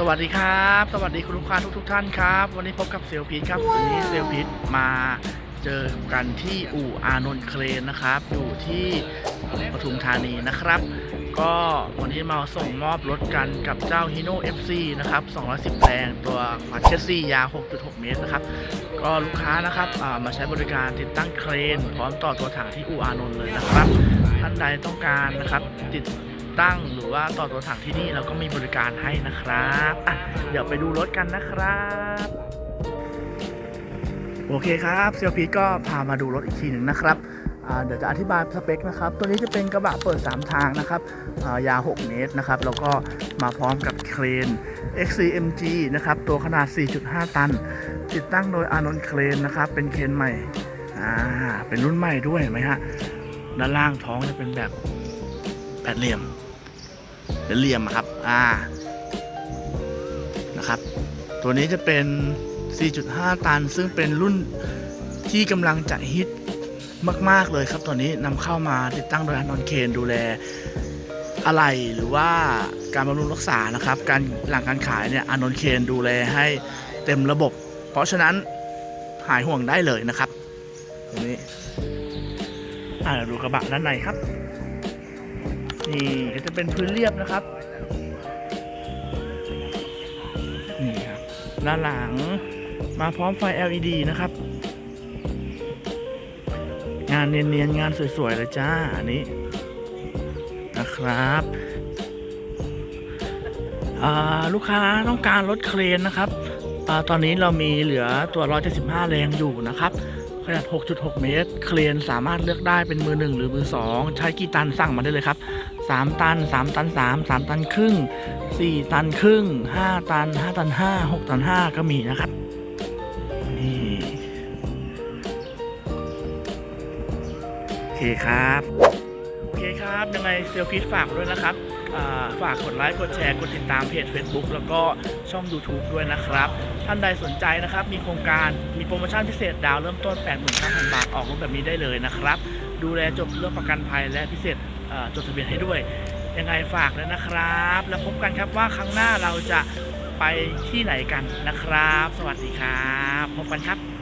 สวัสดีครับ สวัสดีคุณลูกค้าทุกทท่านครับ วันนี้พบกับเซลพีทครับวันนี้เซลพีทมาเจอกันที่อู่อานนท์เครนนะครับ อยู่ที่ปทุมธานีนะครับ ก็วันนี้มาส่งมอบรถกันกับเจ้า Hino FC นะครับ 210 แรง ตัวขวัญเชสซี่ยาว 6.6 เมตรนะครับ ก็ลูกค้านะครับอ่ามาใช้บริการติดตั้งเครน พร้อมต่อตัวถังที่อู่อานนท์เลยนะครับ ท่านใดต้องการนะครับติด ตั้งหรือว่าต่อตัวถังที่นี่เราก็มีบริการให้นะครับอะเดี๋ยวไปดูรถกันนะครับ โอเคครับเซลพีก็พามาดูรถอีกทีหนึ่งนะครับเดี๋ยวจะอธิบายสเปคนะครับ ตัวนี้จะเป็นกระบะเปิด 3 ทางนะครับายาว 6 เมตรนะครับ แล้วก็มาพร้อมกับเครน XCMG นะครับ ตัวขนาด 4.5 ตัน ติดตั้งโดยอานนท์เครนนะครับ เป็นเครนใหม่ เป็นรุ่นใหม่ด้วยเห็นไหมฮะ ด้านล่างท้องจะเป็นแบบแปดเหลี่ยม เป็นเหลี่ยมครับ อ่า นะครับ ตัวนี้จะเป็น 4.5 ตัน ซึ่งเป็นรุ่นที่กำลังจะฮิตมาก ๆ เลยครับ ตัวนี้นำเข้ามาติดตั้งโดยอนนเคนดูแลอะไรหรือว่าการบำรุงรักษานะครับ การหลังการขายเนี่ยอนนเคนดูแลให้เต็มระบบ เพราะฉะนั้นหายห่วงได้เลยนะครับตรงนี้อ่าดูกระบะด้านในครับ นี่จะเป็นพื้นเรียบนะครับ นี่ครับด้านหลังมาพร้อมไฟ LED นะครับ งานเนียนๆ งานสวยๆเลยจ้า อันนี้นะครับ ลูกค้าต้องการรถเครนนะครับอตอนนี้เรามีเหลือตัว 175 แรงอยู่นะครับ ขนาด 6.6 เมตร เครนสามารถเลือกได้เป็นมือ 1 หรือมือ 2 ใช้กี่ตันสั่งมาได้เลยครับ 3 ตัน 3 ตัน 3 3 ตันครึ่ง 4 ตันครึ่ง 5 ตัน 5 ตัน 5 6 ตัน 5 ก็มีนะครับ นี่ โอเคครับ คครับ ยังไงเซลพีทฝากด้วยนะครับ ฝากกดไลค์ กดแชร์ กดติดตามเพจ Facebook แล้วก็ช่อง YouTube ด้วยนะครับ ท่านใดสนใจนะครับ มีโครงการมีโปรโมชั่นพิเศษดาวเริ่มต้น 85,000 บาท ออกรถแบบนี้ได้เลยนะครับ ดูแลจบเรื่องประกันภัยและพิเศษจดทะเบียนให้ด้วย ยังไงฝากเลยนะครับ แล้วพบกันครับว่าครั้งหน้าเราจะไปที่ไหนกันนะครับ สวัสดีครับ พบกันครับ